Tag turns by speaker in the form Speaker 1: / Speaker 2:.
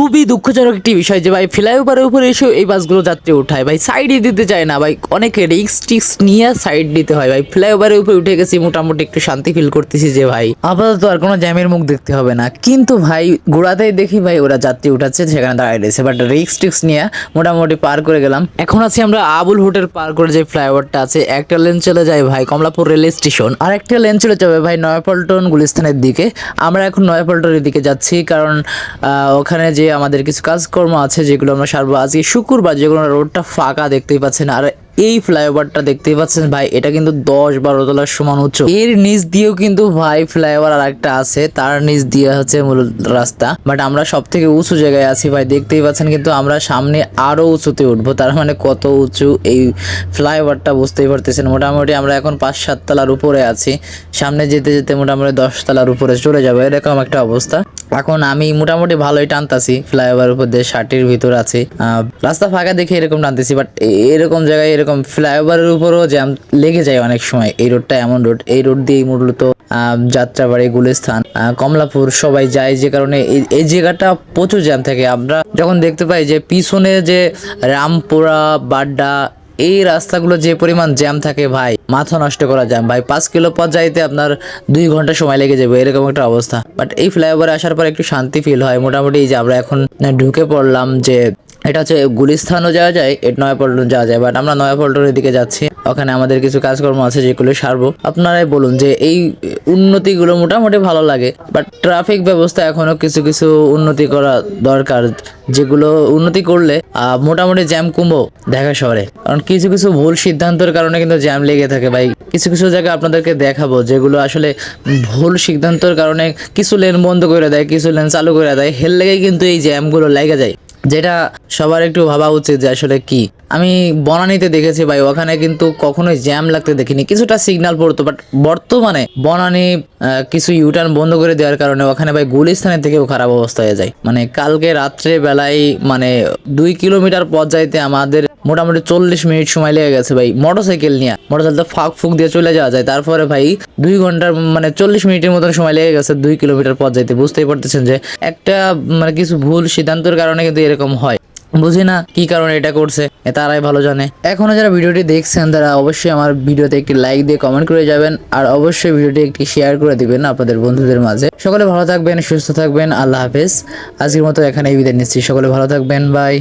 Speaker 1: খুবই দুঃখজনক একটি বিষয় যে ভাই, ফ্লাইওভারের উপরে এসেও এই বাসগুলো যাত্রী উঠায়। ভাই সাইডে দিতে চায় না। ভাই, অনেক রিক্স টিক্স নিয়ে সাইড দিতে হয়। ভাই, ফ্লাইওভারের উপরে উঠে গেছি, মোটামুটি একটু শান্তি ফিল করতেছি যে ভাই, আপাতত আর কোনো জ্যামের মুখ দেখতে হবে না। কিন্তু ভাই, গোড়াতেই দেখি ভাই, ওরা যাত্রী উঠাচ্ছে, সেখানে দাঁড়ায় রয়েছে। বাট রিক্স টিক্স নিয়ে মোটামুটি পার করে গেলাম। এখন আছি আমরা আবুল হোটেল পার করে যে ফ্লাইওভারটা আছে। একটা লেন চলে যায় ভাই, কমলাপুর রেল স্টেশন আর একটা লেন চলে যাবে ভাই, নয়াপল্টন গুলিস্তানের দিকে। আমরা এখন নয়াপল্টনের দিকে যাচ্ছি, কারণ ওখানে যে আমাদের কিছু কাজকর্ম আছে যেগুলো আমরা সারবো। আজকে শুক্রবার যেগুলো রোডটা ফাঁকা দেখতেই পাচ্ছেন। আর এই ফ্লাইওভারটা দেখতেই পাচ্ছেন ভাই, এটা কিন্তু দশ বারো তলার সমান উচ্চ। এর নিচ দিয়েও কিন্তু ভাই ফ্লাইওভার আর একটা আছে, তার নিচ দিয়ে হচ্ছে মূল রাস্তা। বাট আমরা সব থেকে উঁচু জায়গায় আছি ভাই, দেখতেই পাচ্ছেন কিন্তু আমরা সামনে আরও উঁচুতে উঠবো, তার মানে কত উঁচু এই ফ্লাইওভারটা বুঝতেই পারতেছেন। মোটামুটি আমরা এখন পাঁচ সাত তলার উপরে আছি, সামনে যেতে যেতে মোটামুটি দশ তলার উপরে চলে যাব, এরকম একটা অবস্থা। এখন আমি মোটামুটি ভালোই টানতাছি, ফ্লাইওভার উপর দিয়ে ষাটির ভিতর আছি। রাস্তা ফাঁকা দেখে এরকম টানতেছি, বাট এরকম জায়গায় এরকম ফ্লাইওভারের উপরও জ্যাম লেগে যায় অনেক সময়। এই রোডটা এমন রোড। এই রোড দিয়েই মূলত যাত্রাবাড়ি গুলিস্থান কমলাপুর সবাই যায়। যে কারণে এই জায়গাটা প্রচুর জ্যাম থাকে। আমরা যখন দেখতে পাই যে পিছনে যে রামপুরা, বাড্ডা, এই রাস্তাগুলো যে পরিমাণ জ্যাম থাকে ভাই, মাথা নষ্ট করা জ্যাম। ভাই, পাঁচ কিলো পথ যাইতে আপনার দুই ঘণ্টা সময় লেগে যাবে। এরকম একটা অবস্থা। বাট এই ফ্লাইওভারে আসার পর একটু শান্তি ফিল হয়। মোটামুটি যে আমরা এখন ঢুকে পড়লাম যে এটা হচ্ছে গুলিস্থানও যাওয়া যায় এটা নয়াপল্টন যাওয়া যায় বাট আমরা নয়াপল্টনের দিকে যাচ্ছি। ওখানে আমাদের কিছু কাজকর্ম আছে যেগুলো সারবো। আপনারাই বলুন যে এই উন্নতিগুলো মোটামুটি ভালো লাগে বাট ট্রাফিক ব্যবস্থা এখনও কিছু কিছু উন্নতি করা দরকার, যেগুলো উন্নতি করলে মোটামুটি জ্যাম কমবো ঢাকা শহরে। কারণ কিছু কিছু ভুল সিদ্ধান্তের কারণে কিন্তু জ্যাম লেগে থাকে, ভাই। কিছু কিছু জায়গা আপনাদেরকে দেখাবো, যেগুলো আসলে ভুল সিদ্ধান্তের কারণে কিছু লেন বন্ধ করে দেয়, কিছু লেন চালু করে দেয় হেল লেগেই কিন্তু এই জ্যামগুলো লেগে যায়। যেটা সবার একটু ভাবা উচিত যে আসলে কি। আমি বনানীতে দেখেছি ভাই, ওখানে কিন্তু কখনোই জ্যাম লাগতে দেখিনি। কিছুটা সিগনাল পড়তো বাট বর্তমানে বনানি কিছু ইউটার্ন বন্ধ করে দেওয়ার কারণে ওখানে ভাই গুলিস্থানের থেকেও খারাপ অবস্থা হয়ে যায়। মানে কালকে রাত্রে বেলায় মানে দুই কিলোমিটার পথ যাইতে আমাদের মোটামুটি চল্লিশ মিনিট সময় লেগে গেছে ভাই। মোটরসাইকেল নিয়ে। মোটরসাইকেল ফাঁক ফুক দিয়ে চলে যাওয়া যায়। তারপরে ভাই দুই ঘণ্টার মানে চল্লিশ মিনিটের মতন সময় লেগে গেছে দুই কিলোমিটার পথ যাইতে। বুঝতেই পারতেছেন যে একটা মানে কিছু ভুল সিদ্ধান্তের কারণে কিন্তু এরকম হয়। বুঝি না কি কারণে এটা করছে তারাই ভালো জানে। এখনও যারা ভিডিওটি দেখছেন, তারা অবশ্যই আমার ভিডিওতে একটি লাইক দিয়ে কমেন্ট করে যাবেন, আর অবশ্যই ভিডিওটি একটি শেয়ার করে দিবেন আপনাদের বন্ধুদের মাঝে। সকলে ভালো থাকবেন, সুস্থ থাকবেন, আল্লাহ হাফেজ। আজকের মতো এখানেই বিদায় নিচ্ছি। সকলে ভালো থাকবেন বাই